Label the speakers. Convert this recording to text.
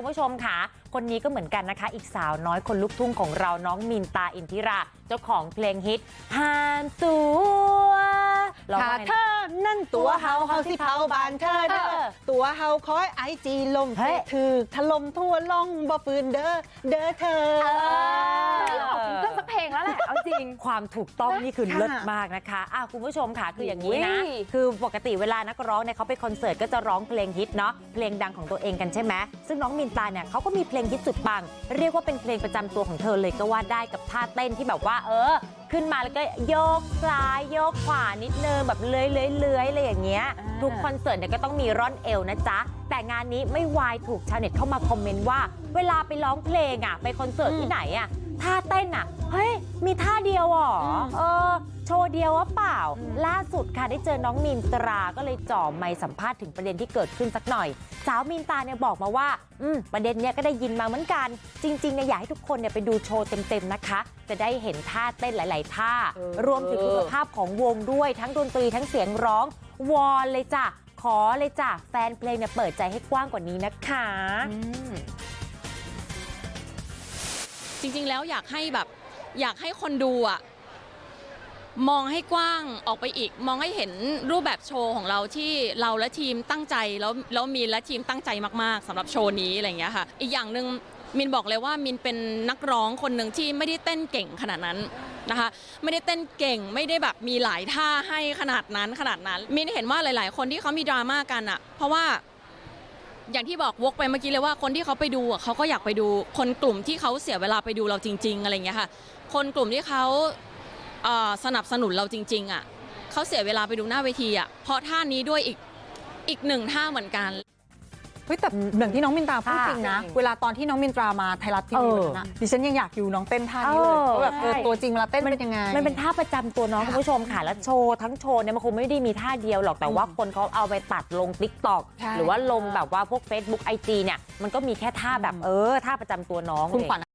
Speaker 1: คุณผู้ชมค่ะ คนนี้ก็เหมือนกันนะคะ อีกสาวน้อยคนลูกทุ่งของเราน้องมินตาอินทิรา เจ้าของเพลงฮิตหานตัวร้อง
Speaker 2: ถ้า
Speaker 1: ว่าไง
Speaker 2: เธ
Speaker 1: นะ
Speaker 2: อนั่นตัวเฮาเฮาสิเผาบานเธอเด้อ
Speaker 1: เออ
Speaker 2: ตัวเฮาคอยไอจีลม
Speaker 1: เฮ้ย
Speaker 2: ถือถล่มทั่วล่องบ่ฟืนเด้อเด้อเธอ
Speaker 3: ไม่ได้ออ ริง
Speaker 1: ความถูกต้องนี่คือ
Speaker 2: ค่ะ
Speaker 1: เลิศมากนะคะอะคุณผู้ชมค่ะคืออย่างนี้นะ
Speaker 3: อุ้ย
Speaker 1: คือปกติเวลานักร้องเนี่ยเขาไปคอนเสิร์ตก็จะร้องเพลงฮิตเนาะเพลงดังของตัวเองกันใช่ไหมซึ่งน้องมินตาเนี่ยเขาก็มีเพลงฮิตสุดปัง เรียกว่าเป็นเพลงประจำตัวของเธอเลยก็ว่าได้กับท่าเต้นที่แบบว่า เออ ขึ้นมาแล้วก็โยกซ้ายโยกขวานิดนึงแบบเลื้อยเลื้อยเลื้อยอะไรอย่างเงี้ย
Speaker 2: อ่า
Speaker 1: ทุกคอนเสิร์ตเนี่ยก็ต้องมีร่อนเอวนะจ๊ะแต่งานนี้ไม่วายถูกชาวเน็ตเข้ามาคอมเมนต์ว่า เวลาไปร้องเพลงอะไปคอนเสิร์ตที่ไหนอะ ท่าเต้นอะ เฮ้ย มีท่าเดียวเหรออ
Speaker 2: ม
Speaker 1: เออ โชว์เดียววะเปล่า ล่าสุดค่ะได้เจอน้องมินตราก็เลยจ่อไมค์สัมภาษณ์ถึงประเด็นที่เกิดขึ้นสักหน่อย สาวมินตาเนี่ยบอกมาว่า อืมประเด็นเนี้ยก็ได้ยินมาเหมือนกัน จริงๆเนี่ยอยากให้ทุกคนเนี่ยไปดูโชว์เต็มๆนะคะ จะได้เห็นท่าเต้นหลาย ๆ ท่า
Speaker 2: เออ
Speaker 1: รวมถึงคุณภาพของวงด้วยทั้งดนตรีทั้งเสียงร้อง วอนเลยจ้ะขอเลยจ้ะแฟนเพลงเนี่ยเปิดใจให้กว้างกว่านี้นะคะ
Speaker 4: จริง ๆ แล้วอยากให้แบบอยากให้คนดูอะมองให้กว้างออกไปอีก มองให้เห็นรูปแบบโชว์ของเราที่เราและทีมตั้งใจแล้วแล้วมีนและทีมตั้งใจมากๆสำหรับโชว์นี้อะไรอย่างเงี้ยค่ะ อีกอย่างหนึ่งมินบอกเลยว่ามินเป็นนักร้องคนหนึ่งที่ไม่ได้เต้นเก่งขนาดนั้นนะคะ ไม่ได้เต้นเก่งไม่ได้แบบมีหลายท่าให้ขนาดนั้นขนาดนั้นมินเห็นว่าหลาย ๆ คนที่เขามีดราม่ากันอะเพราะว่า อย่างที่บอกวกไปเมื่อกี้เลยว่าคนที่เขาไปดูอะเขาก็อยากไปดู คนกลุ่มที่เขาเสียเวลาไปดูเราจริง ๆ อะไรอย่างเงี้ยค่ะ คนกลุ่มที่เขาเอ่อสนับสนุนเราจริง ๆ อะเขาเสียเวลาไปดูหน้าเวทีอะเพราะท่านี้ด้วยอีกอีกหนึ่งท่าเหมือนกัน
Speaker 2: แต่เหมือนที่น้องมินตราพูด
Speaker 1: ค่ะ
Speaker 2: จริงนะ
Speaker 1: จริง
Speaker 2: เวลาตอนที่น้องมินตรามาไทยรัฐทีวี
Speaker 1: เออ
Speaker 2: วันนั้นนะดิฉันยังอยากอยู่น้องเต้นท่านี้เลย
Speaker 1: เออ
Speaker 2: ว่าแบบเออ
Speaker 1: ใช่
Speaker 2: ตัวจริงเวลาเต้นเป็นยังไง
Speaker 1: มันเป็นท่าประจำตัวน้องคุณผู้ชมค่ะ แล้วโชว์ทั้งโชว์เนี่ยมันคงไม่ได้มีท่าเดียวหรอกแต่ว่าคนเขาเอาไปตัดลง t ิ k t o k
Speaker 2: ใช่
Speaker 1: หรือว่าลงแบบว่าพวก Facebook IG เนี่ยมันก็มีแค่ท่าแบบเออท่าประจำตัวน้อง
Speaker 2: คุณ
Speaker 1: เลย
Speaker 2: ขวัญ